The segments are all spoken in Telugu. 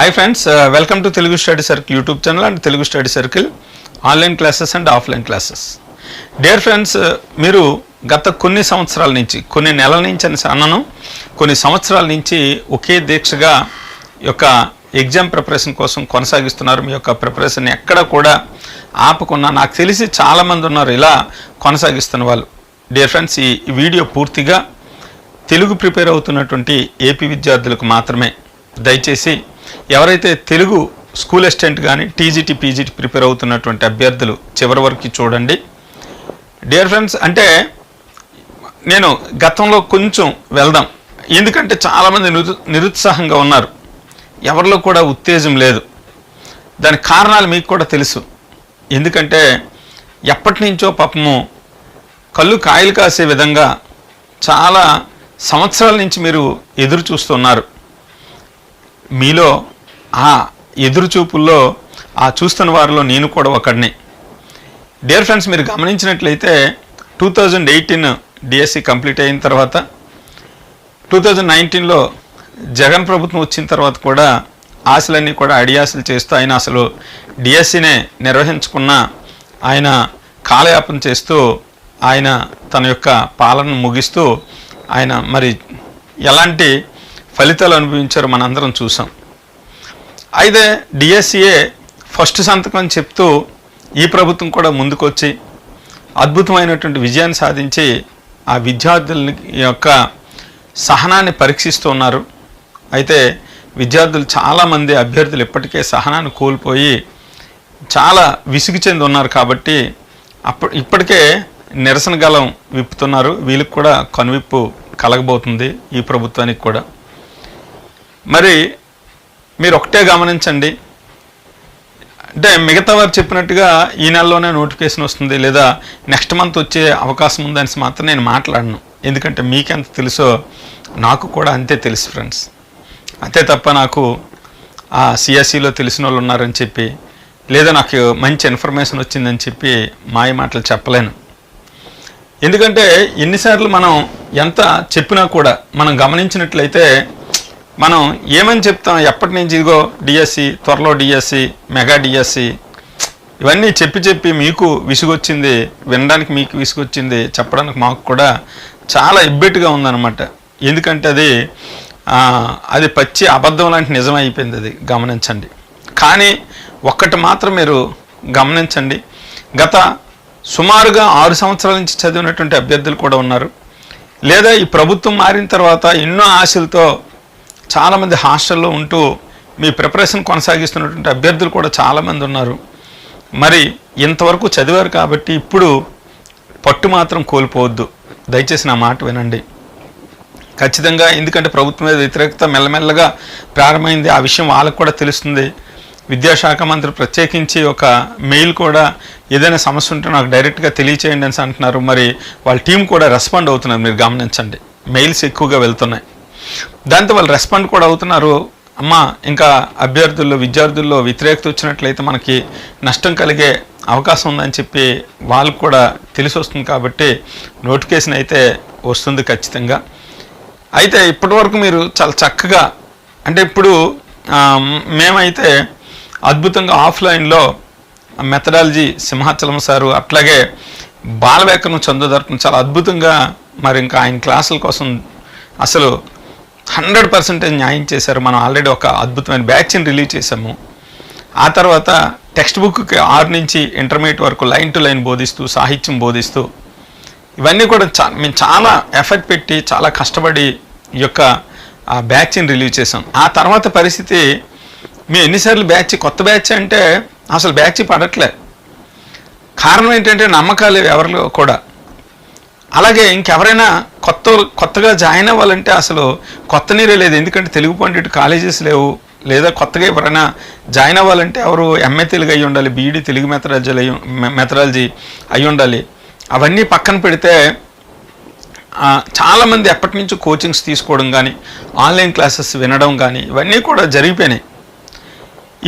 Hi friends welcome to Telugu study circle YouTube channel and Telugu study circle online classes and offline classes dear friends మీరు గత కొన్ని సంవత్సరాల నుంచి కొన్ని నెలల నుంచి అని అన్నాను. కొన్ని సంవత్సరాల నుంచి ఒకే దీక్షగా యొక్క ఎగ్జామ్ ప్రిపరేషన్ కోసం కొనసాగిస్తున్నారు. మీ యొక్క ప్రిపరేషన్ ఎక్కడ కూడా ఆపకుండా నాకు తెలిసి చాలామంది ఉన్నారు ఇలా కొనసాగిస్తున్న వాళ్ళు. డియర్ ఫ్రెండ్స్ ఈ వీడియో పూర్తిగా తెలుగు ప్రిపేర్ అవుతున్నటువంటి ఏపీ విద్యార్థులకు మాత్రమే. దయచేసి ఎవరైతే తెలుగు స్కూల్ అసిస్టెంట్ కానీ టీజీటీ పీజీటీ ప్రిపేర్ అవుతున్నటువంటి అభ్యర్థులు చివరి వరకు చూడండి. డియర్ ఫ్రెండ్స్ అంటే నేను గతంలో కొంచెం వెళ్దాం. ఎందుకంటే చాలామంది నిరు నిరుత్సాహంగా ఉన్నారు. ఎవరిలో కూడా ఉత్తేజం లేదు. దాని కారణాలు మీకు కూడా తెలుసు. ఎందుకంటే ఎప్పటి నుంచో పాపము కళ్ళు కాయలు కాసే విధంగా చాలా సంవత్సరాల నుంచి మీరు ఎదురు చూస్తున్నారు. మీలో ఆ ఎదురుచూపుల్లో ఆ చూస్తున్న వారిలో నేను కూడా ఒకడిని. డియర్ ఫ్రెండ్స్ మీరు గమనించినట్లయితే two thousand eighteen DSC complete అయిన తర్వాత టూ థౌజండ్ నైన్టీన్లో జగన్ ప్రభుత్వం వచ్చిన తర్వాత కూడా ఆశలన్నీ కూడా అడియాసలు చేస్తూ ఆయన అసలు డిఎస్సినే నిర్వహించుకున్న ఆయన కాలయాపన చేస్తూ ఆయన తన యొక్క పాలనను ముగిస్తూ ఆయన మరి ఎలాంటి ఫలితాలు అనుభవించారు మనందరం చూసాం. అయితే డిఎస్సిఏ ఫస్ట్ సంతకం అని చెప్తూ ఈ ప్రభుత్వం కూడా ముందుకొచ్చి అద్భుతమైనటువంటి విజయాన్ని సాధించి ఆ విద్యార్థుల యొక్క సహనాన్ని పరీక్షిస్తూ ఉన్నారు. అయితే విద్యార్థులు చాలామంది అభ్యర్థులు ఇప్పటికే సహనాన్ని కోల్పోయి చాలా విసుగు చెంది ఉన్నారు కాబట్టి అప్పుడు ఇప్పటికే నిరసన గలం విప్పుతున్నారు. వీళ్ళకి కూడా కనువిప్పు కలగబోతుంది ఈ ప్రభుత్వానికి కూడా. మరి మీరు ఒకటే గమనించండి. అంటే మిగతా వారు చెప్పినట్టుగా ఈ నెలలోనే నోటిఫికేషన్ వస్తుంది లేదా నెక్స్ట్ మంత్ వచ్చే అవకాశం ఉందని మాత్రం నేను మాట్లాడను. ఎందుకంటే మీకెంత తెలుసో నాకు కూడా అంతే తెలుసు ఫ్రెండ్స్. అంతే తప్ప నాకు ఆ సిఎస్సిలో తెలిసిన వాళ్ళు ఉన్నారని చెప్పి లేదా నాకు మంచి ఇన్ఫర్మేషన్ వచ్చిందని చెప్పి మాయ మాటలు చెప్పలేను. ఎందుకంటే ఎన్నిసార్లు మనం ఎంత చెప్పినా కూడా మనం గమనించినట్లయితే మనం ఏమని చెప్తాం? ఎప్పటి నుంచి ఇదిగో డిఎస్సి త్వరలో డిఎస్సి మెగా డిఎస్సి ఇవన్నీ చెప్పి చెప్పి మీకు విసుగొచ్చింది వినడానికి మీకు విసుగొచ్చింది చెప్పడానికి మాకు కూడా చాలా ఇబ్బెట్టుగా ఉందన్నమాట. ఎందుకంటే అది అది పచ్చి అబద్ధం లాంటి నిజం అయిపోయింది అది గమనించండి. కానీ ఒక్కటి మాత్రం మీరు గమనించండి. గత సుమారుగా ఆరు సంవత్సరాల నుంచి చదివినటువంటి అభ్యర్థులు కూడా ఉన్నారు. లేదా ఈ ప్రభుత్వం మారిన తర్వాత ఎన్నో ఆశలతో చాలామంది హాస్టల్లో ఉంటూ మీ ప్రిపరేషన్ కొనసాగిస్తున్నటువంటి అభ్యర్థులు కూడా చాలామంది ఉన్నారు. మరి ఇంతవరకు చదివారు కాబట్టి ఇప్పుడు పట్టు మాత్రం కోల్పోవద్దు. దయచేసి నా మాట వినండి. ఖచ్చితంగా ఎందుకంటే ప్రభుత్వం మీద వ్యతిరేకత మెల్లమెల్లగా ప్రారంభమైంది. ఆ విషయం వాళ్ళకు కూడా తెలుస్తుంది. విద్యాశాఖ మంత్రి ప్రత్యేకించి ఒక మెయిల్ కూడా ఏదైనా సమస్య ఉంటే నాకు డైరెక్ట్గా తెలియచేయండి అని అంటున్నారు. మరి వాళ్ళ టీం కూడా రెస్పాండ్ అవుతున్నారు. మీరు గమనించండి. మెయిల్స్ ఎక్కువగా వెళ్తున్నాయి. దాంతో వాళ్ళు రెస్పాండ్ కూడా అవుతున్నారు. అమ్మ ఇంకా అభ్యర్థుల్లో విద్యార్థుల్లో వ్యతిరేకత వచ్చినట్లయితే మనకి నష్టం కలిగే అవకాశం ఉందని చెప్పి వాళ్ళకు కూడా తెలిసి వస్తుంది కాబట్టి నోటిఫికేషన్ అయితే వస్తుంది ఖచ్చితంగా. అయితే ఇప్పటివరకు మీరు చాలా చక్కగా అంటే ఇప్పుడు మేమైతే అద్భుతంగా ఆఫ్లైన్లో మెథడాలజీ సింహాచలం సారు అట్లాగే బాలవేకరం చందుదర్పణ చాలా అద్భుతంగా మరి ఇంకా ఆయన క్లాసుల కోసం అసలు హండ్రెడ్ పర్సెంటేజ్ న్యాయం చేశారు. మనం ఆల్రెడీ ఒక అద్భుతమైన బ్యాచ్ని రిలీవ్ చేసాము ఆ తర్వాత టెక్స్ట్ బుక్కి ఆరు నుంచి ఇంటర్మీడియట్ వరకు లైన్ టు లైన్ బోధిస్తూ సాహిత్యం బోధిస్తూ ఇవన్నీ కూడా చా మేము చాలా ఎఫర్ట్ పెట్టి చాలా కష్టపడి ఈ యొక్క బ్యాచ్ని రిలీవ్ చేసాం ఆ తర్వాత పరిస్థితి మేము ఎన్నిసార్లు బ్యాచ్ కొత్త బ్యాచ్ అంటే అసలు బ్యాచ్ పడట్లే. కారణం ఏంటంటే నమ్మకాలు ఎవరిలో కూడా. అలాగే ఇంకెవరైనా కొత్త కొత్తగా జాయిన్ అవ్వాలంటే అసలు కొత్త నీరే లేదు. ఎందుకంటే తెలుగు పండిట్ కాలేజెస్ లేవు. లేదా కొత్తగా ఎవరైనా జాయిన్ అవ్వాలంటే ఎవరు ఎంఏ తెలుగు అయి ఉండాలి బీఈడి తెలుగు మెథడాలజీ అయి మెథడాలజీ అయి ఉండాలి. అవన్నీ పక్కన పెడితే చాలామంది ఎప్పటి నుంచో కోచింగ్స్ తీసుకోవడం కానీ ఆన్లైన్ క్లాసెస్ వినడం కానీ ఇవన్నీ కూడా జరిగిపోయినాయి.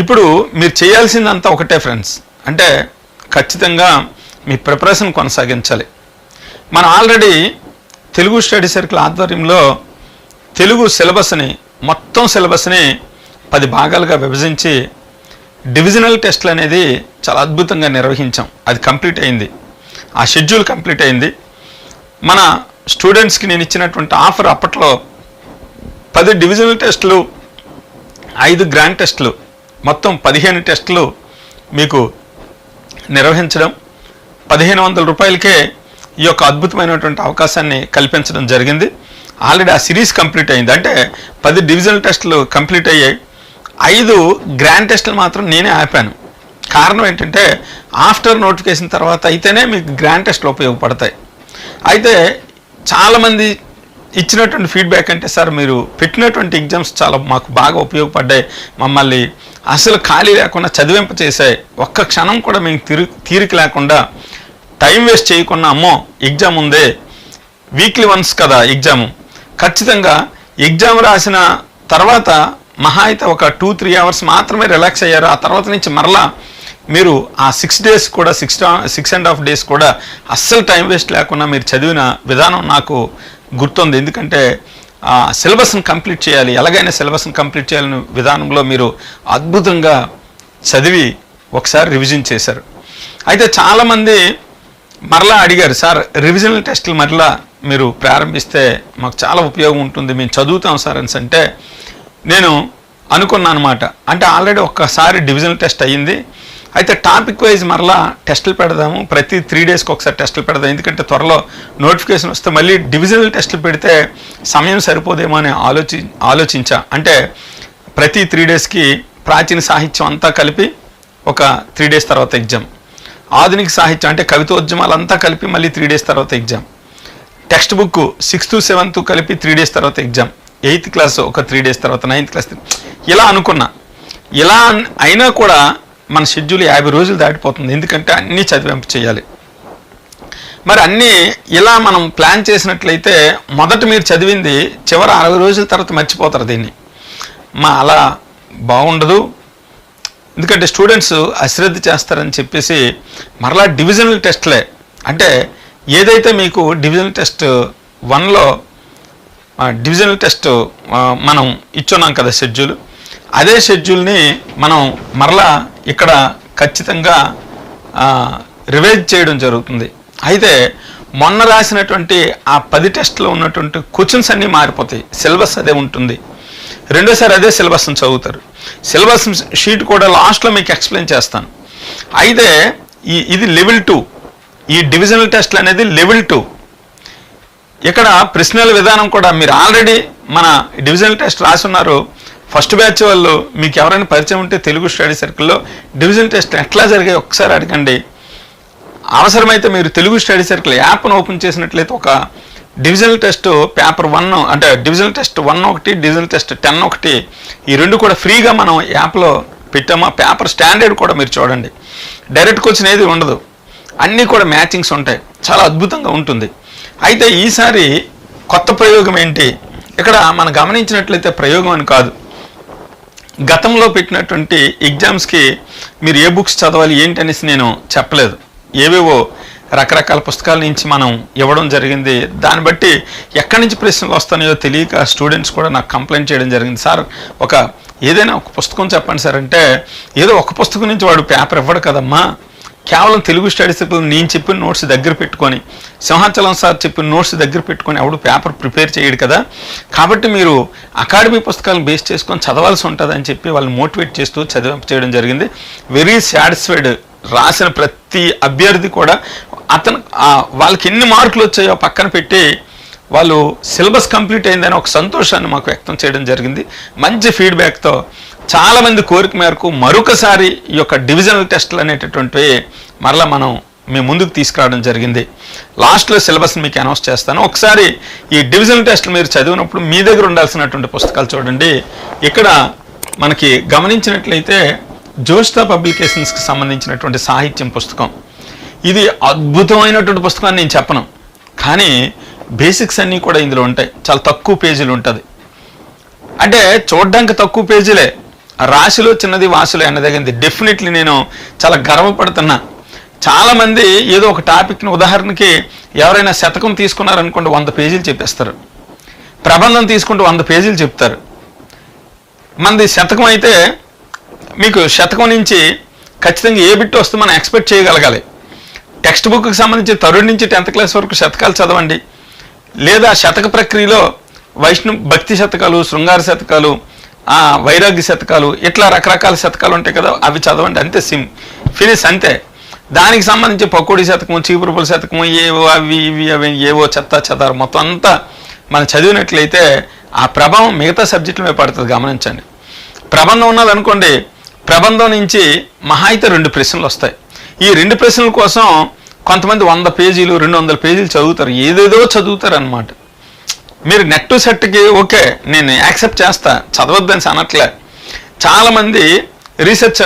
ఇప్పుడు మీరు చేయాల్సిందంతా ఒకటే ఫ్రెండ్స్ అంటే ఖచ్చితంగా మీ ప్రిపరేషన్ కొనసాగించాలి. మనం ఆల్రెడీ తెలుగు స్టడీ సర్కిల్ ఆధ్వర్యంలో తెలుగు సిలబస్ని మొత్తం సిలబస్ని పది భాగాలుగా విభజించి డివిజనల్ టెస్ట్లు అనేది చాలా అద్భుతంగా నిర్వహించాం. అది కంప్లీట్ అయింది. ఆ షెడ్యూల్ కంప్లీట్ అయింది. మన స్టూడెంట్స్కి నేను ఇచ్చినటువంటి ఆఫర్ అప్పట్లో పది డివిజనల్ టెస్టులు ఐదు గ్రాండ్ టెస్టులు మొత్తం పదిహేను టెస్టులు మీకు నిర్వహించడం పదిహేను వందల రూపాయలకే ఈ యొక్క అద్భుతమైనటువంటి అవకాశాన్ని కల్పించడం జరిగింది. ఆల్రెడీ ఆ సిరీస్ కంప్లీట్ అయింది. అంటే పది డివిజనల్ టెస్టులు కంప్లీట్ అయ్యాయి. ఐదు గ్రాండ్ టెస్టులు మాత్రం నేనే ఆపాను. కారణం ఏంటంటే ఆఫ్టర్ నోటిఫికేషన్ తర్వాత అయితేనే మీకు గ్రాండ్ టెస్ట్లు ఉపయోగపడతాయి. అయితే చాలామంది ఇచ్చినటువంటి ఫీడ్బ్యాక్ అంటే సార్ మీరు పెట్టినటువంటి ఎగ్జామ్స్ చాలా మాకు బాగా ఉపయోగపడ్డాయి. మమ్మల్ని అసలు ఖాళీ లేకుండా చదివింప చేశాయి ఒక్క క్షణం కూడా మేము తిరి తీరిక లేకుండా టైం వేస్ట్ చేయకుండా అమ్మో ఎగ్జామ్ ఉందే. వీక్లీ వన్స్ కదా ఎగ్జామ్. ఖచ్చితంగా ఎగ్జామ్ రాసిన తర్వాత మహా అయితే ఒక టూ త్రీ అవర్స్ మాత్రమే రిలాక్స్ అయ్యారు. ఆ తర్వాత నుంచి మరలా మీరు ఆ సిక్స్ డేస్ కూడా six six and half days కూడా అస్సలు టైం వేస్ట్ లేకుండా మీరు చదివిన విధానం నాకు గుర్తుంది. ఎందుకంటే ఆ సిలబస్ని కంప్లీట్ చేయాలి ఎలాగైనా సిలబస్ని కంప్లీట్ చేయాలని విధానంలో మీరు అద్భుతంగా చదివి ఒకసారి రివిజన్ చేశారు. అయితే చాలామంది మరలా అడిగారు సార్ రివిజనల్ టెస్టులు మరలా మీరు ప్రారంభిస్తే మాకు చాలా ఉపయోగం ఉంటుంది మేము చదువుతాం సార్ అని అంటే నేను అనుకున్నాను అనమాట అంటే ఆల్రెడీ ఒక్కసారి డివిజనల్ టెస్ట్ అయ్యింది. అయితే టాపిక్ వైజ్ మరలా టెస్టులు పెడదాము ప్రతి త్రీ డేస్కి ఒకసారి టెస్టులు పెడదాం. ఎందుకంటే త్వరలో నోటిఫికేషన్ వస్తే మళ్ళీ డివిజనల్ టెస్టులు పెడితే సమయం సరిపోదేమో అని ఆలోచి ఆలోచించా. అంటే ప్రతి త్రీ డేస్కి ప్రాచీన సాహిత్యం అంతా కలిపి ఒక త్రీ డేస్ తర్వాత ఎగ్జామ్ ఆధునిక సాహిత్యం అంటే కవితోద్యమాలంతా కలిపి మళ్ళీ త్రీ డేస్ తర్వాత exam text book sixth seventh కలిపి త్రీ డేస్ తర్వాత ఎగ్జామ్ ఎయిత్ క్లాస్ ఒక త్రీ డేస్ తర్వాత నైన్త్ క్లాస్ ఇలా అనుకున్నా. ఇలా అయినా కూడా మన షెడ్యూల్ యాభై రోజులు దాటిపోతుంది. ఎందుకంటే అన్నీ చదివింపు చేయాలి. మరి అన్నీ ఇలా మనం ప్లాన్ చేసినట్లయితే మొదట మీరు చదివింది చివరి అరవై రోజుల తర్వాత మర్చిపోతారు దీన్ని. మా అలా బాగుండదు. ఎందుకంటే స్టూడెంట్స్ అశ్రద్ధ చేస్తారని చెప్పేసి మరలా డివిజనల్ టెస్ట్లే. అంటే ఏదైతే మీకు డివిజనల్ టెస్ట్ వన్లో డివిజనల్ టెస్ట్ మనం ఇచ్చున్నాం కదా షెడ్యూల్ అదే షెడ్యూల్ని మనం మరలా ఇక్కడ ఖచ్చితంగా రివైజ్ చేయడం జరుగుతుంది. అయితే మొన్న రాసినటువంటి ఆ పది టెస్ట్లో ఉన్నటువంటి క్వశ్చన్స్ అన్నీ మారిపోతాయి. సిలబస్ అదే ఉంటుంది. రెండోసారి అదే సిలబస్ని చదువుతారు. సిలబస్ షీట్ కూడా లాస్ట్లో మీకు ఎక్స్ప్లెయిన్ చేస్తాను. అయితే ఈ ఇది లెవెల్ టూ. ఈ డివిజనల్ టెస్ట్లు అనేది లెవెల్ టూ. ఇక్కడ ప్రశ్నల విధానం కూడా మీరు ఆల్రెడీ మన డివిజనల్ టెస్ట్ రాసున్నారు. ఫస్ట్ బ్యాచ్ వాళ్ళు మీకు ఎవరైనా పరిచయం ఉంటే తెలుగు స్టడీ సర్కిల్లో డివిజనల్ టెస్ట్ ఎట్లా జరిగాయి ఒకసారి అడగండి. అవసరమైతే మీరు తెలుగు స్టడీ సర్కిల్ యాప్ను ఓపెన్ చేసినట్లయితే ఒక డివిజనల్ టెస్ట్ పేపర్ వన్ అంటే డివిజనల్ టెస్ట్ వన్ ఒకటి డివిజనల్ టెస్ట్ టెన్ ఒకటి ఈ రెండు కూడా ఫ్రీగా మనం యాప్లో పెట్టాము? ఆ పేపర్ స్టాండర్డ్ కూడా మీరు చూడండి. డైరెక్ట్ క్వశ్చన్ ఏది ఉండదు. అన్నీ కూడా మ్యాచింగ్స్ ఉంటాయి. చాలా అద్భుతంగా ఉంటుంది. అయితే ఈసారి కొత్త ప్రయోగం ఏంటి? ఇక్కడ మనం గమనించినట్లయితే ప్రయోగం అని కాదు. గతంలో పెట్టినటువంటి ఎగ్జామ్స్కి మీరు ఏ బుక్స్ చదవాలి ఏంటి అనేసి నేను చెప్పలేదు. ఏవేవో రకరకాల పుస్తకాల నుంచి మనం ఇవ్వడం జరిగింది. దాన్ని బట్టి ఎక్కడి నుంచి ప్రశ్నలు వస్తాయో తెలియక స్టూడెంట్స్ కూడా నాకు కంప్లైంట్ చేయడం జరిగింది. సార్ ఒక ఏదైనా ఒక పుస్తకం చెప్పండి సార్ అంటే ఏదో ఒక పుస్తకం నుంచి వాడు పేపర్ ఇవ్వడు కదమ్మా. కేవలం తెలుగు స్టడీస్ నేను చెప్పిన నోట్స్ దగ్గర పెట్టుకొని సింహాచలం సార్ చెప్పిన నోట్స్ దగ్గర పెట్టుకొని ఎవడు పేపర్ ప్రిపేర్ చేయడు కదా. కాబట్టి మీరు అకాడమీ పుస్తకాలను బేస్ చేసుకొని చదవాల్సి ఉంటుంది అని చెప్పి వాళ్ళని మోటివేట్ చేస్తూ చదివింప చేయడం జరిగింది. వెరీ సాటిస్ఫైడ్ రాసిన ప్రతి అభ్యర్థి కూడా అతను వాళ్ళకి ఎన్ని మార్కులు వచ్చాయో పక్కన పెట్టి వాళ్ళు సిలబస్ కంప్లీట్ అయిందని ఒక సంతోషాన్ని మాకు వ్యక్తం చేయడం జరిగింది. మంచి ఫీడ్బ్యాక్తో చాలామంది కోరిక మేరకు మరొకసారి ఈ యొక్క డివిజనల్ టెస్ట్లు అనేటటువంటివి మరలా మనం మీ ముందుకు తీసుకురావడం జరిగింది. లాస్ట్లో సిలబస్ మీకు అనౌన్స్ చేస్తాను. ఒకసారి ఈ డివిజనల్ టెస్ట్లు మీరు చదివినప్పుడు మీ దగ్గర ఉండాల్సినటువంటి పుస్తకాలు చూడండి. ఇక్కడ మనకి గమనించినట్లయితే జోష్తా పబ్లికేషన్స్కి సంబంధించినటువంటి సాహిత్యం పుస్తకం. ఇది అద్భుతమైనటువంటి పుస్తకాన్ని నేను చెప్పను. కానీ బేసిక్స్ అన్నీ కూడా ఇందులో ఉంటాయి. చాలా తక్కువ పేజీలు ఉంటుంది. అంటే చూడడానికి తక్కువ పేజీలే. రాశిలో చిన్నది వాసులే అన్నదగింది డెఫినెట్లీ నేను చాలా గర్వపడుతున్నా. చాలామంది ఏదో ఒక టాపిక్ని ఉదాహరణకి ఎవరైనా శతకం తీసుకున్నారనుకోండి వంద పేజీలు చెప్పేస్తారు. ప్రబంధం తీసుకుంటే వంద పేజీలు చెప్తారు. మనది శతకం అయితే మీకు శతకం నుంచి ఖచ్చితంగా ఏ బిట్ వస్తే మనం ఎక్స్పెక్ట్ చేయగలగాలి. టెక్స్ట్ బుక్కి సంబంధించి తరుణ్ నుంచి టెన్త్ క్లాస్ వరకు శతకాలు చదవండి. లేదా శతక ప్రక్రియలో వైష్ణవ భక్తి శతకాలు శృంగార శతకాలు వైరాగ్య శతకాలు ఇట్లా రకరకాల శతకాలు ఉంటాయి కదా అవి చదవండి. అంతే సిమ్ ఫినిష్ అంతే. దానికి సంబంధించి పకోడీ శతకము చీపురుపుల శతకము ఏవో అవి ఇవి అవి ఏవో చెత్త చెదారు. మొత్తం అంతా మనం చదివినట్లయితే ఆ ప్రభావం మిగతా సబ్జెక్టుల మీద పడుతుంది. గమనించండి. ప్రబంధం ఉన్నదనుకోండి ప్రబంధం నుంచి మహా అయితే రెండు ప్రశ్నలు వస్తాయి. ఈ రెండు ప్రశ్నల కోసం కొంతమంది వంద పేజీలు రెండు వందల పేజీలు చదువుతారు. ఏదేదో చదువుతారు అనమాట మీరు నెట్ టు సెట్కి ఓకే నేను యాక్సెప్ట్ చేస్తా చదవద్దని అనట్లే. చాలామంది రీసెర్చ్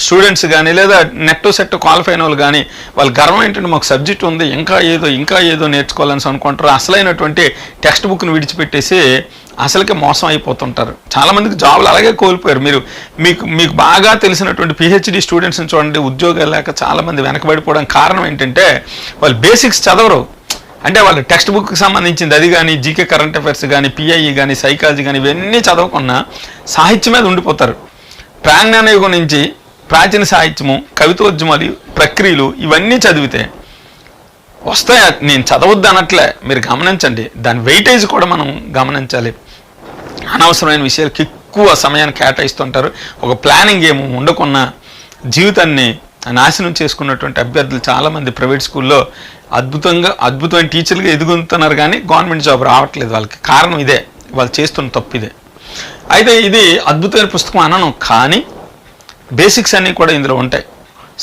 స్టూడెంట్స్ కానీ లేదా నెట్ సెట్ క్వాలిఫై అయిన వాళ్ళు కానీ వాళ్ళ గర్వం ఏంటంటే మాకు సబ్జెక్ట్ ఉంది ఇంకా ఏదో ఇంకా ఏదో నేర్చుకోవాలని అనుకుంటారు. అసలైనటువంటి టెక్స్ట్ బుక్ను విడిచిపెట్టేసి అసలుకే మోసం అయిపోతుంటారు. చాలామందికి జాబులు అలాగే కోల్పోయారు. మీరు మీకు మీకు బాగా తెలిసినటువంటి పిహెచ్డి స్టూడెంట్స్ని చూడండి ఉద్యోగాలు లేక చాలామంది వెనకబడిపోవడానికి కారణం ఏంటంటే వాళ్ళు బేసిక్స్ చదవరు. అంటే వాళ్ళు టెక్స్ట్ బుక్కి సంబంధించింది అది కానీ జీకే కరెంట్ అఫైర్స్ కానీ పిఐఈ కానీ సైకాలజీ కానీ ఇవన్నీ చదవకుండా సాహిత్యం మీద ఉండిపోతారు. ప్రాజ్ఞాన యుగం నుంచి ప్రాచీన సాహిత్యము కవితోద్యమాలు ప్రక్రియలు ఇవన్నీ చదివితే వస్తాయి? నేను చదవద్దు అనట్లే మీరు గమనించండి. దాని వెయిటేజ్ కూడా మనం గమనించాలి. అనవసరమైన విషయాలకు ఎక్కువ సమయాన్ని కేటాయిస్తుంటారు. ఒక ప్లానింగ్ ఏమో ఉండకున్న జీవితాన్ని నాశనం చేసుకున్నటువంటి అభ్యర్థులు చాలామంది ప్రైవేట్ స్కూల్లో అద్భుతంగా అద్భుతమైన టీచర్లుగా ఎదుగుతున్నారు కానీ గవర్నమెంట్ జాబ్ రావట్లేదు. వాళ్ళకి కారణం ఇదే. వాళ్ళు చేస్తున్న తప్పు ఇదే. అయితే ఇది అద్భుతమైన పుస్తకం అనను కానీ బేసిక్స్ అన్నీ కూడా ఇందులో ఉంటాయి.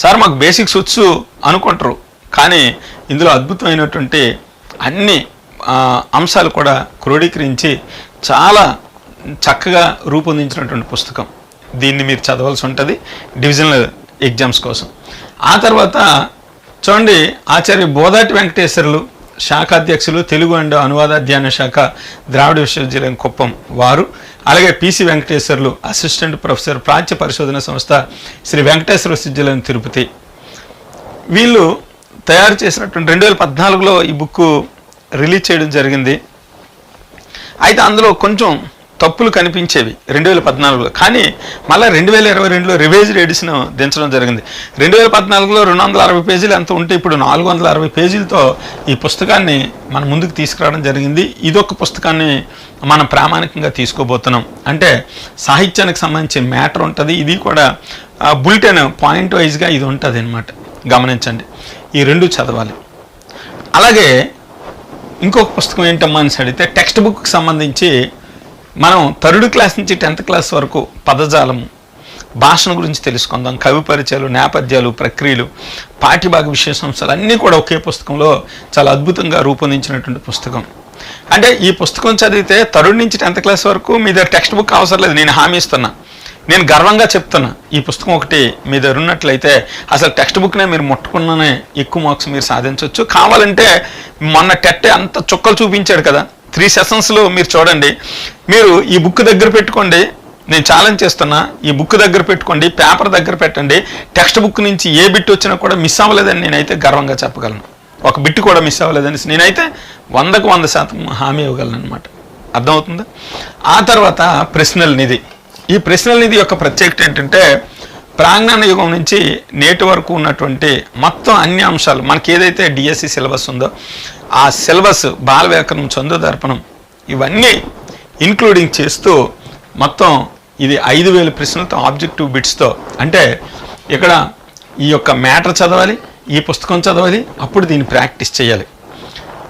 సార్ మాకు బేసిక్స్ వచ్చు అనుకుంటారు కానీ ఇందులో అద్భుతమైనటువంటి అన్ని అంశాలు కూడా క్రోడీకరించి చాలా చక్కగా రూపొందించినటువంటి పుస్తకం. దీన్ని మీరు చదవాల్సి ఉంటుంది డివిజనల్ ఎగ్జామ్స్ కోసం. ఆ తర్వాత చూడండి ఆచార్య బోధాటి వెంకటేశ్వర్లు శాఖ అధ్యక్షులు తెలుగు అండ్ అనువాద అధ్యయన శాఖ ద్రావిడ విశ్వవిద్యాలయం కుప్పం వారు అలాగే P C Venkateswarlu assistant professor ప్రాచ్య పరిశోధన సంస్థ శ్రీ వెంకటేశ్వర విశ్వవిద్యాలయం తిరుపతి. వీళ్ళు తయారు చేసినటువంటి రెండు వేల పద్నాలుగులో ఈ బుక్ రిలీజ్ చేయడం జరిగింది. అయితే అందులో కొంచెం తప్పులు కనిపించేవి రెండు వేల పద్నాలుగులో. కానీ మళ్ళీ రెండు వేల ఇరవై రెండులో రివైజ్డ్ ఎడిషన్ దించడం జరిగింది. రెండు వేల పద్నాలుగులో రెండు వందల అరవై పేజీలు ఎంత ఉంటే ఇప్పుడు నాలుగు వందల అరవై పేజీలతో ఈ పుస్తకాన్ని మన ముందుకు తీసుకురావడం జరిగింది. ఇదొక పుస్తకాన్ని మనం ప్రామాణికంగా తీసుకోబోతున్నాం. అంటే సాహిత్యానికి సంబంధించి మ్యాటర్ ఉంటుంది. ఇది కూడా బులెటిన్ పాయింట్ వైజ్గా ఇది ఉంటుంది అనమాట గమనించండి. ఈ రెండు చదవాలి. అలాగే ఇంకొక పుస్తకం ఏంటమ్మా అని అడిగితే టెక్స్ట్ బుక్కి సంబంధించి మనం థర్డ్ క్లాస్ నుంచి టెన్త్ క్లాస్ వరకు పదజాలం భాషను గురించి తెలుసుకుందాం. కవి పరిచయాలు నేపథ్యాలు ప్రక్రియలు పాఠ్యభాగ విశేషాంశాలు అన్నీ కూడా ఒకే పుస్తకంలో చాలా అద్భుతంగా రూపొందించినటువంటి పుస్తకం. అంటే ఈ పుస్తకం చదివితే థర్డ్ నుంచి టెన్త్ క్లాస్ వరకు మీ దగ్గర టెక్స్ట్ బుక్ అవసరం లేదు నేను హామీ ఇస్తున్నా. నేను గర్వంగా చెప్తున్నా ఈ పుస్తకం ఒకటి మీ దగ్గర ఉన్నట్లయితే అసలు టెక్స్ట్ బుక్నే మీరు ముట్టుకున్ననే ఎక్కువ మార్క్స్ మీరు సాధించవచ్చు కావాలంటే మొన్న టెట్ అంత చుక్కలు చూపించాడు కదా. త్రీ సెషన్స్లో మీరు చూడండి. మీరు ఈ బుక్ దగ్గర పెట్టుకోండి. నేను ఛాలెంజ్ చేస్తున్నా. ఈ బుక్ దగ్గర పెట్టుకోండి. పేపర్ దగ్గర పెట్టండి. టెక్స్ట్ బుక్ నుంచి ఏ బిట్ వచ్చినా కూడా మిస్ అవ్వలేదని నేనైతే గర్వంగా చెప్పగలను. ఒక బిట్ కూడా మిస్ అవ్వలేదని నేనైతే వందకు వంద శాతం హామీ ఇవ్వగలను అనమాట అర్థమవుతుందా? ఆ తర్వాత ప్రశ్నల నిధి. ఈ ప్రశ్నల నిధి యొక్క ప్రత్యేకత ఏంటంటే ప్రాంగణ యుగం నుంచి నేటి వరకు ఉన్నటువంటి మొత్తం అన్ని అంశాలు మనకి ఏదైతే డిఎస్సి సిలబస్ ఉందో ఆ సిలబస్ బాల వ్యాకరణం దర్పణం ఇవన్నీ ఇన్క్లూడింగ్ చేస్తూ మొత్తం ఇది ఐదు వేల ప్రశ్నలతో ఆబ్జెక్టివ్ బిట్స్తో. అంటే ఇక్కడ ఈ యొక్క మ్యాటర్ చదవాలి ఈ పుస్తకం చదవాలి అప్పుడు దీన్ని ప్రాక్టీస్ చేయాలి.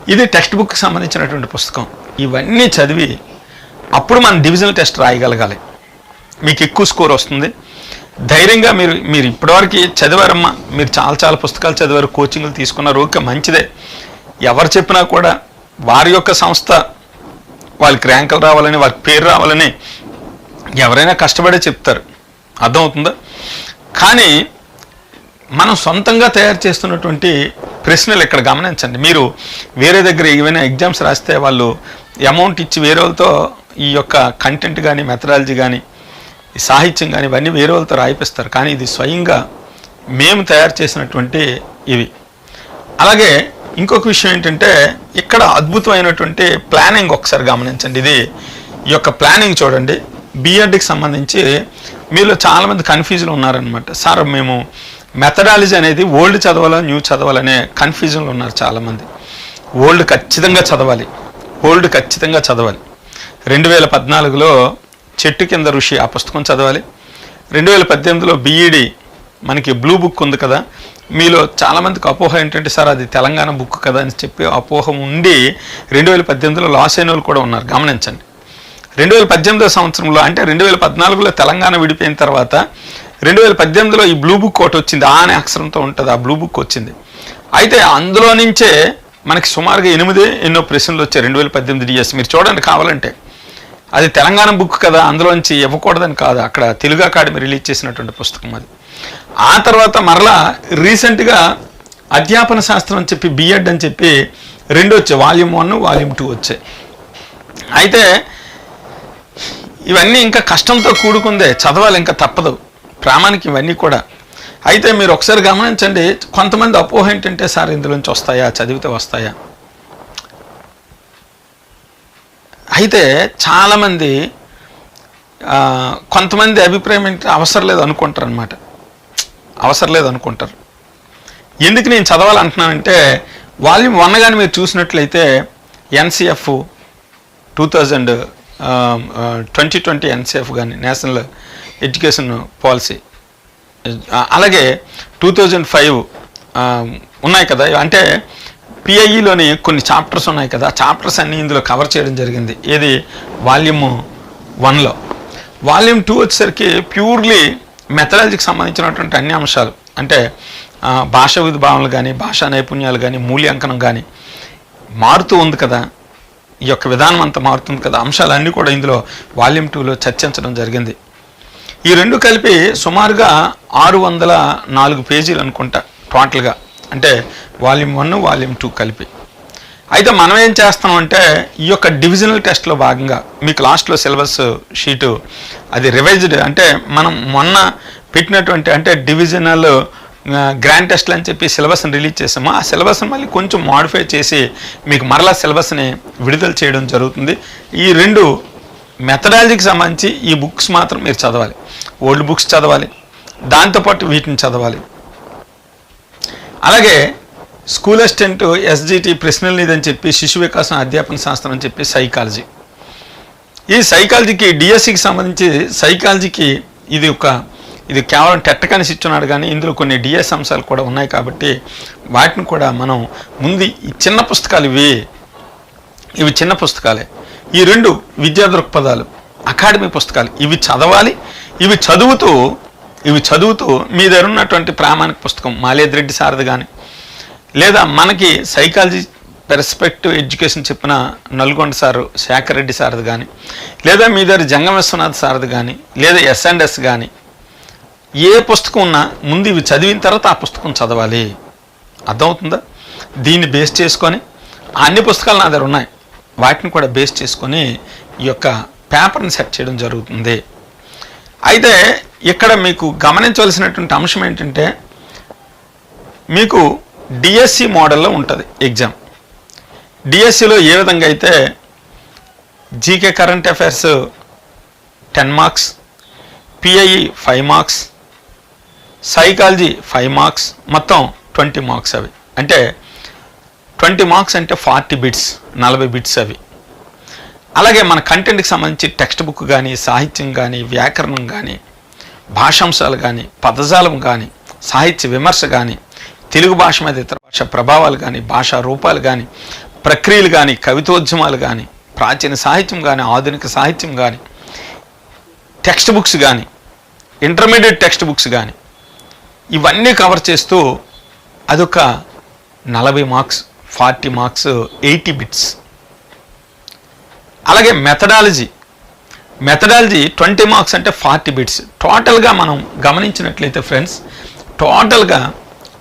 ఇది టెక్స్ట్ బుక్కి సంబంధించినటువంటి పుస్తకం. ఇవన్నీ చదివి అప్పుడు మనం డివిజనల్ టెస్ట్ రాయగలగాలి. మీకు ఎక్కువ స్కోర్ వస్తుంది. ధైర్యంగా మీరు మీరు ఇప్పటివరకు చదివారమ్మా. మీరు చాలా చాలా పుస్తకాలు చదివారు కోచింగ్లు తీసుకున్నారు ఓకే మంచిదే. ఎవరు చెప్పినా కూడా వారి యొక్క సంస్థ వాళ్ళకి ర్యాంకులు రావాలని వారికి పేరు రావాలని ఎవరైనా కష్టపడే చెప్తారు. అర్థమవుతుందా? కానీ మనం సొంతంగా తయారు చేస్తున్నటువంటి ప్రశ్నలు ఇక్కడ గమనించండి. మీరు వేరే దగ్గర ఏమైనా ఎగ్జామ్స్ రాస్తే వాళ్ళు అమౌంట్ ఇచ్చి వేరే వాళ్ళతో ఈ యొక్క కంటెంట్ కానీ మెథడాలజీ కానీ సాహిత్యం కానీ ఇవన్నీ వేరే వాళ్ళతో రాయిపిస్తారు. కానీ ఇది స్వయంగా మేము తయారు చేసినటువంటి ఇవి. అలాగే ఇంకొక విషయం ఏంటంటే ఇక్కడ అద్భుతమైనటువంటి ప్లానింగ్ ఒకసారి గమనించండి. ఇది ఈ యొక్క ప్లానింగ్ చూడండి. బీఎడ్కి సంబంధించి మీలో చాలామంది కన్ఫ్యూజన్లో ఉన్నారనమాట సార్ మేము మెథడాలజీ అనేది ఓల్డ్ చదవాలా న్యూ చదవాలనే కన్ఫ్యూజన్లో ఉన్నారు చాలామంది. ఓల్డ్ ఖచ్చితంగా చదవాలి. ఓల్డ్ ఖచ్చితంగా చదవాలి. రెండు వేల పద్నాలుగులో చెట్టు కింద ఋషి ఆ పుస్తకం చదవాలి. రెండు వేల పద్దెనిమిదిలో బీఈడి మనకి బ్లూ బుక్ ఉంది కదా. మీలో చాలామందికి అపోహ ఏంటంటే సార్ అది తెలంగాణ బుక్ కదా అని చెప్పి అపోహ ఉండి రెండు వేల పద్దెనిమిదిలో లాస్ అయిన వాళ్ళు కూడా ఉన్నారు. గమనించండి. రెండు వేల పద్దెనిమిదో సంవత్సరంలో అంటే రెండు వేల పద్నాలుగులో తెలంగాణ విడిపోయిన తర్వాత రెండు వేల పద్దెనిమిదిలో ఈ బ్లూ బుక్ ఒకటి వచ్చింది. ఆ అనే అక్షరంతో ఉంటుంది ఆ బ్లూ బుక్ వచ్చింది. అయితే అందులో నుంచే మనకి సుమారుగా ఎనిమిది ఎన్నో ప్రశ్నలు వచ్చాయి రెండు వేల పద్దెనిమిది డిఎస్. మీరు చూడండి కావాలంటే. అది తెలంగాణ బుక్ కదా అందులోంచి ఇవ్వకూడదని కాదు. అక్కడ తెలుగు అకాడమీ రిలీజ్ చేసినటువంటి పుస్తకం అది. ఆ తర్వాత మరలా రీసెంట్గా అధ్యాపన శాస్త్రం అని చెప్పి బిఎడ్ అని చెప్పి రెండు వచ్చాయి. వాల్యూమ్ వన్ వాల్యూమ్ టూ వచ్చాయి. అయితే ఇవన్నీ ఇంకా కష్టంతో కూడుకుందే. చదవాలి ఇంకా తప్పదు. ప్రామాణిక ఇవన్నీ కూడా. అయితే మీరు ఒకసారి గమనించండి కొంతమంది అపోహ ఏంటంటే సార్ ఇందులోంచి వస్తాయా? చదివితే వస్తాయా? అయితే చాలామంది కొంతమంది అభిప్రాయం ఏంటంటే అవసరం లేదు అనుకుంటారు అనమాట అవసరం లేదనుకుంటారు. ఎందుకు నేను చదవాలంటున్నానంటే వాల్యూమ్ వన్ కానీ మీరు చూసినట్లయితే NCF two thousand twenty twenty NCF కానీ నేషనల్ ఎడ్యుకేషన్ పాలసీ. అలాగే టూ థౌజండ్ ఫైవ్ ఉన్నాయి కదా. అంటే పిఐఈలోని కొన్ని చాప్టర్స్ ఉన్నాయి కదా. చాప్టర్స్ అన్నీ ఇందులో కవర్ చేయడం జరిగింది. ఏది? వాల్యూమ్ వన్లో. వాల్యూమ్ టూ వచ్చేసరికి ప్యూర్లీ మెథడాలజీకి సంబంధించినటువంటి అన్ని అంశాలు అంటే భాష విధానాలు కానీ భాషా నైపుణ్యాలు కానీ మూల్యాంకనం కానీ మారుతూ ఉంది కదా. ఈ యొక్క విధానం అంతా మారుతుంది కదా. అంశాలన్నీ కూడా ఇందులో వాల్యూమ్ టూలో చర్చించడం జరిగింది. ఈ రెండు కలిపి సుమారుగా ఆరు వందల నాలుగు పేజీలు అనుకుంటా టోటల్గా. అంటే వాల్యూమ్ వన్ వాల్యూమ్ టూ కలిపి. అయితే మనం ఏం చేస్తామంటే ఈ యొక్క డివిజనల్ టెస్ట్లో భాగంగా మీకు లాస్ట్లో సిలబస్ షీటు అది రివైజ్డ్ అంటే మనం మొన్న పెట్టినటువంటి అంటే డివిజనల్ గ్రాండ్ టెస్ట్లు అని చెప్పి సిలబస్ని రిలీజ్ చేసాము. ఆ సిలబస్ని మళ్ళీ కొంచెం మాడిఫై చేసి మీకు మరలా సిలబస్ని విడుదల చేయడం జరుగుతుంది. ఈ రెండు మెథడాలజీకి సంబంధించి ఈ బుక్స్ మాత్రం మీరు చదవాలి. ఓల్డ్ బుక్స్ చదవాలి. దాంతోపాటు వీటిని చదవాలి. అలాగే స్కూల్ అసిస్టెంట్ ఎస్జిటి ప్రశ్నలు ఇదని చెప్పి శిశు వికాసం అధ్యాపన శాస్త్రం అని చెప్పి సైకాలజీ. ఈ సైకాలజీకి డిఎస్సికి సంబంధించి సైకాలజీకి ఇది ఒక ఇది కేవలం టెట్ ఇచ్చున్నాడు కానీ ఇందులో కొన్ని డిఎస్ అంశాలు కూడా ఉన్నాయి కాబట్టి వాటిని కూడా మనం ముందు చిన్న పుస్తకాలు ఇవి ఇవి చిన్న పుస్తకాలే. ఈ రెండు విద్యా దృక్పథాలు అకాడమీ పుస్తకాలు ఇవి చదవాలి ఇవి చదువుతూ ఇవి చదువుతూ మీ దగ్గర ఉన్నటువంటి ప్రామాణిక పుస్తకం మాలేద్రెడ్డి సారది కానీ లేదా మనకి సైకాలజీ పెర్స్పెక్టివ్ ఎడ్యుకేషన్ చెప్పిన నల్గొండ సారు శేఖర్ రెడ్డి సార్ది కానీ లేదా మీ దగ్గర జంగం విశ్వనాథ్ సార్ది కానీ లేదా ఎస్ఎండ్ఎస్ కానీ ఏ పుస్తకం ఉన్నా ముందు ఇవి చదివిన తర్వాత ఆ పుస్తకం చదవాలి. అర్థమవుతుందా? దీన్ని బేస్ చేసుకొని అన్ని పుస్తకాలు నా దగ్గర ఉన్నాయి. వాటిని కూడా బేస్ చేసుకొని ఈ యొక్క పేపర్ని సెట్ చేయడం జరుగుతుంది. అయితే ఇక్కడ మీకు గమనించవలసినటువంటి అంశం ఏంటంటే మీకు డిఎస్సి మోడల్లో ఉంటుంది ఎగ్జామ్. డిఎస్సిలో ఏ విధంగా అయితే GK current affairs ten marks PIE five marks psychology five marks మొత్తం ట్వంటీ మార్క్స్ అవి. అంటే ట్వంటీ మార్క్స్ అంటే ఫార్టీ బిట్స్ నలభై బిట్స్ అవి. అలాగే మన కంటెంట్కి సంబంధించి టెక్స్ట్ బుక్ కానీ సాహిత్యం కానీ వ్యాకరణం కానీ భాషాంశాలు కానీ పదజాలం కానీ సాహిత్య విమర్శ కానీ తెలుగు భాష మీద ఇతర భాష ప్రభావాలు కానీ భాషా రూపాలు కానీ ప్రక్రియలు కానీ కవితోద్యమాలు కానీ ప్రాచీన సాహిత్యం కానీ ఆధునిక సాహిత్యం కానీ టెక్స్ట్ బుక్స్ కానీ ఇంటర్మీడియట్ టెక్స్ట్ బుక్స్ కానీ ఇవన్నీ కవర్ చేస్తూ అదొక నలభై marks forty marks eighty bits. అలాగే మెథడాలజీ. మెథడాలజీ ట్వంటీ మార్క్స్ అంటే ఫార్టీ బిట్స్. టోటల్గా మనం గమనించినట్లయితే ఫ్రెండ్స్ టోటల్గా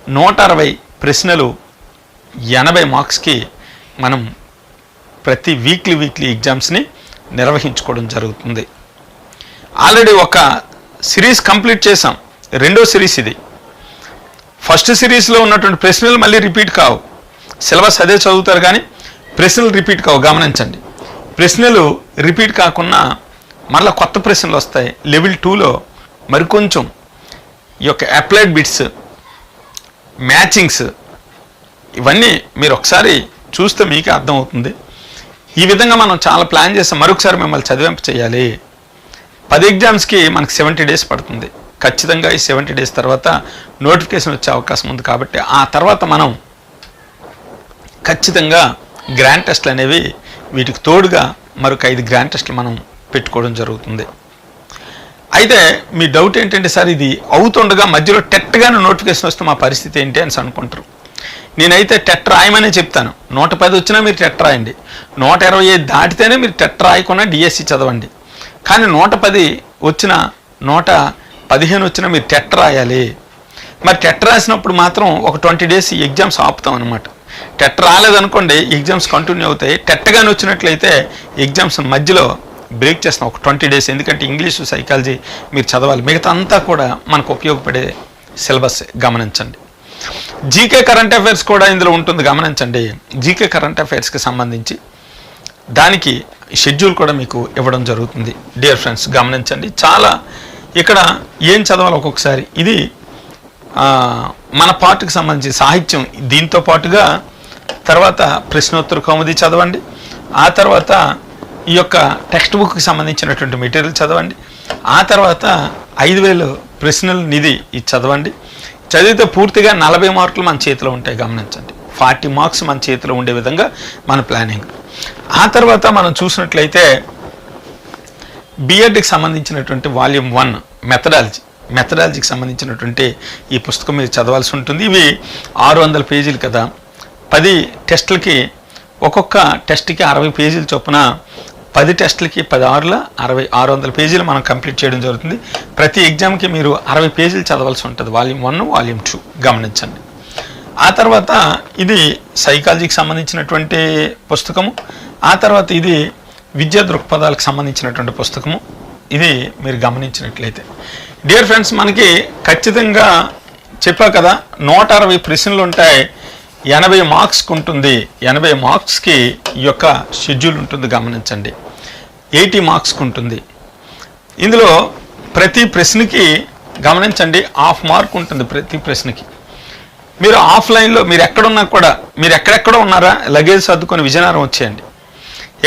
నూట అరవై ప్రశ్నలు ఎనభై మార్క్స్కి మనం ప్రతి వీక్లీ వీక్లీ ఎగ్జామ్స్ని నిర్వహించుకోవడం జరుగుతుంది. ఆల్రెడీ ఒక సిరీస్ కంప్లీట్ చేసాం రెండో సిరీస్ ఇది. ఫస్ట్ సిరీస్లో ఉన్నటువంటి ప్రశ్నలు మళ్ళీ రిపీట్ కావు. సిలబస్ అదే చదువుతారు కానీ ప్రశ్నలు రిపీట్ కావు. గమనించండి. ప్రశ్నలు రిపీట్ కాకుండా మళ్ళీ కొత్త ప్రశ్నలు వస్తాయి. లెవెల్ టూలో మరికొంచెం ఈ యొక్క అప్లైడ్ బిట్స్ మ్యాచింగ్స్. ఇవన్నీ మీరు ఒకసారి చూస్తే మీకు అర్థమవుతుంది. ఈ విధంగా మనం చాలా ప్లాన్ చేస్తాం. మరొకసారి మిమ్మల్ని చదివింప చేయాలి. పది ఎగ్జామ్స్కి మనకు సెవెంటీ డేస్ పడుతుంది. ఖచ్చితంగా ఈ సెవెంటీ డేస్ తర్వాత నోటిఫికేషన్ వచ్చే అవకాశం ఉంది కాబట్టి ఆ తర్వాత మనం ఖచ్చితంగా గ్రాండ్ టెస్ట్లు అనేవి వీటికి తోడుగా మరొక ఐదు గ్రాండ్ టెస్ట్లు మనం పెట్టుకోవడం జరుగుతుంది. అయితే మీ డౌట్ ఏంటంటే సార్ ఇది అవుతుండగా మధ్యలో టెట్గానే నోటిఫికేషన్ వస్తే మా పరిస్థితి ఏంటి? అని అనుకుంటారు. నేనైతే టెట్ రాయమనే చెప్తాను. నూట పది వచ్చినా మీరు టెట్ రాయండి. నూట ఇరవై ఐదు దాటితేనే మీరు టెట్ రాయకుండా డిఎస్సి చదవండి. కానీ నూట పది వచ్చిన నూట పదిహేను వచ్చినా మీరు టెట్ రాయాలి. మరి టెట్ రాసినప్పుడు మాత్రం ఒక ట్వంటీ డేస్ ఎగ్జామ్స్ ఆపుతాం అనమాట టెట్ రాలేదనుకోండి ఎగ్జామ్స్ కంటిన్యూ అవుతాయి. టెట్గానే వచ్చినట్లయితే ఎగ్జామ్స్ మధ్యలో బ్రేక్ చేస్తాం ఒక ట్వంటీ డేస్. ఎందుకంటే ఇంగ్లీషు సైకాలజీ మీరు చదవాలి. మిగతా అంతా కూడా మనకు ఉపయోగపడే సిలబస్ గమనించండి. జీకే కరెంట్ అఫైర్స్ కూడా ఇందులో ఉంటుంది గమనించండి. జీకే కరెంట్ అఫైర్స్కి సంబంధించి దానికి షెడ్యూల్ కూడా మీకు ఇవ్వడం జరుగుతుంది. డియర్ ఫ్రెండ్స్ గమనించండి. చాలా ఇక్కడ ఏం చదవాలి ఒక్కొక్కసారి. ఇది మన పార్ట్కి సంబంధించి సాహిత్యం. దీంతో పాటుగా తర్వాత ప్రశ్నోత్తర కౌముది చదవండి. ఆ తర్వాత ఈ యొక్క టెక్స్ట్ బుక్కి సంబంధించినటువంటి మెటీరియల్ చదవండి. ఆ తర్వాత ఐదు వేలు ప్రశ్నల నిధి ఇది చదవండి. చదివితే పూర్తిగా నలభై మార్కులు మన చేతిలో ఉంటాయి గమనించండి. ఫార్టీ మార్క్స్ మన చేతిలో ఉండే విధంగా మన ప్లానింగ్ ఆ తర్వాత మనం చూసినట్లయితే బిఎడ్కి సంబంధించినటువంటి వాల్యూమ్ వన్ మెథడాలజీ మెథడాలజీకి సంబంధించినటువంటి ఈ పుస్తకం మీరు చదవాల్సి ఉంటుంది. ఇవి ఆరు వందల పేజీలు కదా. పది టెస్టులకి ఒక్కొక్క టెస్ట్కి అరవై పేజీలు చొప్పున పది టెస్టులకి పది ఆరుల అరవై ఆరు వందల పేజీలు మనం కంప్లీట్ చేయడం జరుగుతుంది. ప్రతి ఎగ్జామ్కి మీరు అరవై పేజీలు చదవాల్సి ఉంటుంది. Volume one volume two. గమనించండి. ఆ తర్వాత ఇది సైకాలజీకి సంబంధించినటువంటి పుస్తకము. ఆ తర్వాత ఇది విద్యా దృక్పథాలకు సంబంధించినటువంటి పుస్తకము. ఇది మీరు గమనించినట్లయితే. డియర్ ఫ్రెండ్స్ మనకి ఖచ్చితంగా చెప్పా కదా నూట అరవై ప్రశ్నలు ఉంటాయి. ఎనభై మార్క్స్కి ఉంటుంది ఎనభై మార్క్స్కి ఈ యొక్క షెడ్యూల్ ఉంటుంది. గమనించండి. ఎయిటీ మార్క్స్కి ఉంటుంది. ఇందులో ప్రతి ప్రశ్నకి గమనించండి హాఫ్ మార్క్ ఉంటుంది ప్రతి ప్రశ్నకి. మీరు ఆఫ్లైన్లో మీరు ఎక్కడున్నా కూడా మీరు ఎక్కడెక్కడ ఉన్నారా లగేజ్ సర్దుకొని విజయనగరం వచ్చేయండి.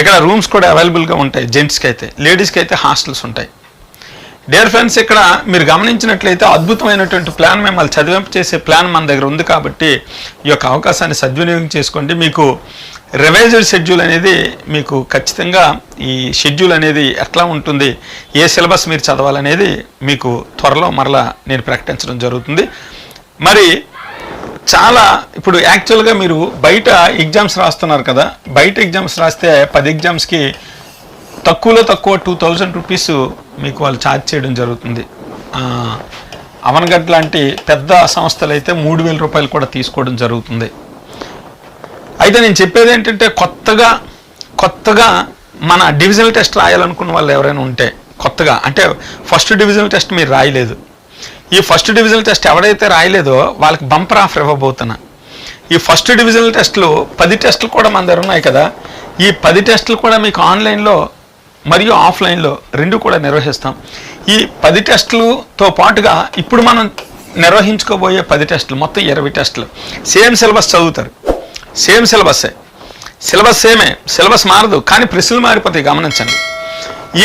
ఇక్కడ రూమ్స్ కూడా అవైలబుల్గా ఉంటాయి జెంట్స్కి అయితే లేడీస్కి అయితే హాస్టల్స్ ఉంటాయి. డియర్ ఫ్రెండ్స్ ఇక్కడ మీరు గమనించినట్లయితే అద్భుతమైనటువంటి ప్లాన్ మిమ్మల్ని చదివింపు చేసే ప్లాన్ మన దగ్గర ఉంది కాబట్టి ఈ యొక్క అవకాశాన్ని సద్వినియోగం చేసుకోండి. మీకు రివైజ్డ్ షెడ్యూల్ అనేది మీకు ఖచ్చితంగా ఈ షెడ్యూల్ అనేది ఎట్లా ఉంటుంది ఏ సిలబస్ మీరు చదవాలనేది మీకు త్వరలో మరలా నేను ప్రకటించడం జరుగుతుంది. మరి చాలా ఇప్పుడు యాక్చువల్గా మీరు బయట ఎగ్జామ్స్ రాస్తున్నారు కదా బయట ఎగ్జామ్స్ రాస్తే పది ఎగ్జామ్స్కి తక్కువలో తక్కువ టూ థౌజండ్ రూపీస్ మీకు వాళ్ళు ఛార్జ్ చేయడం జరుగుతుంది. అవన్గడ్ అవనగడ్ లాంటి పెద్ద సంస్థలు అయితే మూడు వేల రూపాయలు కూడా తీసుకోవడం జరుగుతుంది. అయితే నేను చెప్పేది ఏంటంటే కొత్తగా కొత్తగా మన డివిజనల్ టెస్ట్ రాయాలనుకున్న వాళ్ళు ఎవరైనా ఉంటే కొత్తగా అంటే ఫస్ట్ డివిజనల్ టెస్ట్ మీరు రాయలేదు. ఈ ఫస్ట్ డివిజనల్ టెస్ట్ ఎవడైతే రాయలేదో వాళ్ళకి బంపర్ ఆఫర్ ఇవ్వబోతున్నా. ఈ ఫస్ట్ డివిజనల్ టెస్టులు పది టెస్టులు కూడా మన దగ్గర ఉన్నాయి కదా ఈ పది టెస్టులు కూడా మీకు ఆన్లైన్లో మరియు ఆఫ్లైన్లో రెండు కూడా నిర్వహిస్తాం. ఈ పది టెస్టులతో పాటుగా ఇప్పుడు మనం నిర్వహించుకోబోయే పది టెస్టులు మొత్తం ఇరవై టెస్టులు. సేమ్ సిలబస్ చదువుతారు. సేమ్ సిలబస్సే. సిలబస్ సేమే. సిలబస్ మారదు కానీ ప్రశ్నలు మారిపోతాయి గమనించండి.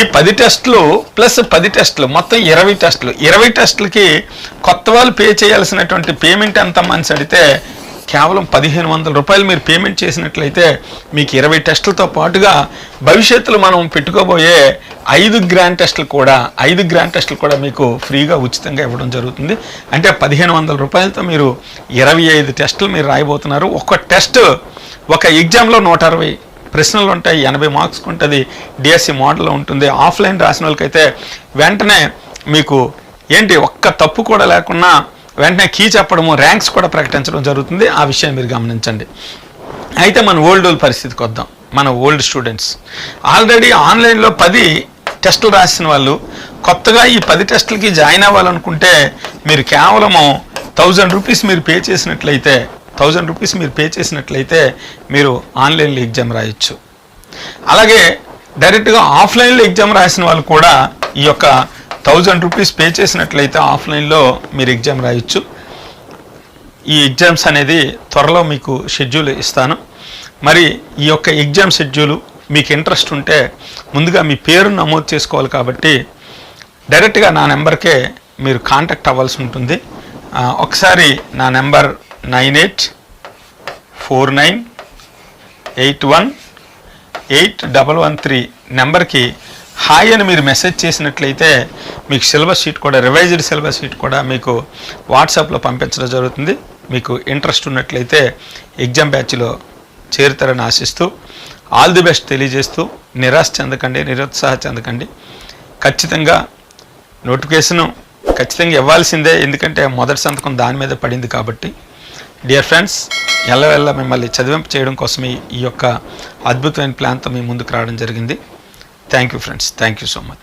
ఈ పది టెస్టులు ప్లస్ పది టెస్టులు మొత్తం ఇరవై టెస్టులు. ఇరవై టెస్టులకి కొత్త వాళ్ళు పే చేయాల్సినటువంటి పేమెంట్ ఎంత మనిషి అడిగితే కేవలం పదిహేను వందల రూపాయలు మీరు పేమెంట్ చేసినట్లయితే మీకు ఇరవై టెస్టులతో పాటుగా భవిష్యత్తులో మనం పెట్టుకోబోయే ఐదు గ్రాండ్ టెస్టులు కూడా ఐదు గ్రాండ్ టెస్టులు కూడా మీకు ఫ్రీగా ఉచితంగా ఇవ్వడం జరుగుతుంది. అంటే పదిహేను వందల రూపాయలతో మీరు ఇరవై ఐదు టెస్టులు మీరు రాయబోతున్నారు. ఒక టెస్ట్ ఒక ఎగ్జామ్లో నూట అరవై ప్రశ్నలు ఉంటాయి ఎనభై మార్క్స్ ఉంటుంది డిఎస్సి మోడల్లో ఉంటుంది. ఆఫ్లైన్ రాసిన వాళ్ళకైతే వెంటనే మీకు ఏంటి ఒక్క తప్పు కూడా లేకుండా వెంటనే కీ చెప్పడము ర్యాంక్స్ కూడా ప్రకటించడం జరుగుతుంది. ఆ విషయాన్ని మీరు గమనించండి. అయితే మన ఓల్డ్ ఓల్డ్ పరిస్థితికి వద్దాం. మన ఓల్డ్ స్టూడెంట్స్ ఆల్రెడీ ఆన్లైన్లో పది టెస్టులు రాసిన వాళ్ళు కొత్తగా ఈ పది టెస్టులకి జాయిన్ అవ్వాలనుకుంటే మీరు కేవలము థౌజండ్ రూపీస్ మీరు పే చేసినట్లయితే థౌజండ్ రూపీస్ మీరు పే చేసినట్లయితే మీరు ఆన్లైన్లో ఎగ్జామ్ రాయొచ్చు. అలాగే డైరెక్ట్గా ఆఫ్లైన్లో ఎగ్జామ్ రాసిన వాళ్ళు కూడా ఈ యొక్క థౌజండ్ రూపీస్ పే చేసినట్లయితే ఆఫ్లైన్లో మీరు ఎగ్జామ్ రాయొచ్చు. ఈ ఎగ్జామ్స్ అనేది త్వరలో మీకు షెడ్యూల్ ఇస్తాను. మరి ఈ యొక్క ఎగ్జామ్ షెడ్యూల్ మీకు ఇంట్రెస్ట్ ఉంటే ముందుగా మీ పేరు నమోదు చేసుకోవాలి కాబట్టి డైరెక్ట్గా నా నెంబర్కే మీరు కాంటాక్ట్ అవ్వాల్సి ఉంటుంది. ఒకసారి నా number nine eight four nine eight one eight double one three నెంబర్కి హాయ్ అని మీరు మెసేజ్ చేసినట్లయితే మీకు సిలబస్ షీట్ కూడా రివైజ్డ్ సిలబస్ షీట్ కూడా మీకు వాట్సాప్లో పంపించడం జరుగుతుంది. మీకు ఇంట్రెస్ట్ ఉన్నట్లయితే ఎగ్జామ్ బ్యాచ్లో చేరుతారని ఆశిస్తూ ఆల్ ది బెస్ట్ తెలియజేస్తూ నిరాశ చెందకండి నిరుత్సాహ చెందకండి. ఖచ్చితంగా నోటిఫికేషన్ ఖచ్చితంగా ఇవ్వాల్సిందే ఎందుకంటే మొదటి సంతకం దాని మీద పడింది కాబట్టి. డియర్ ఫ్రెండ్స్ ఎల్లవెల్ల మిమ్మల్ని చదివింపు చేయడం కోసం ఈ యొక్క అద్భుతమైన ప్లాన్తో మీ ముందుకు రావడం జరిగింది. Thank you friends thank you so much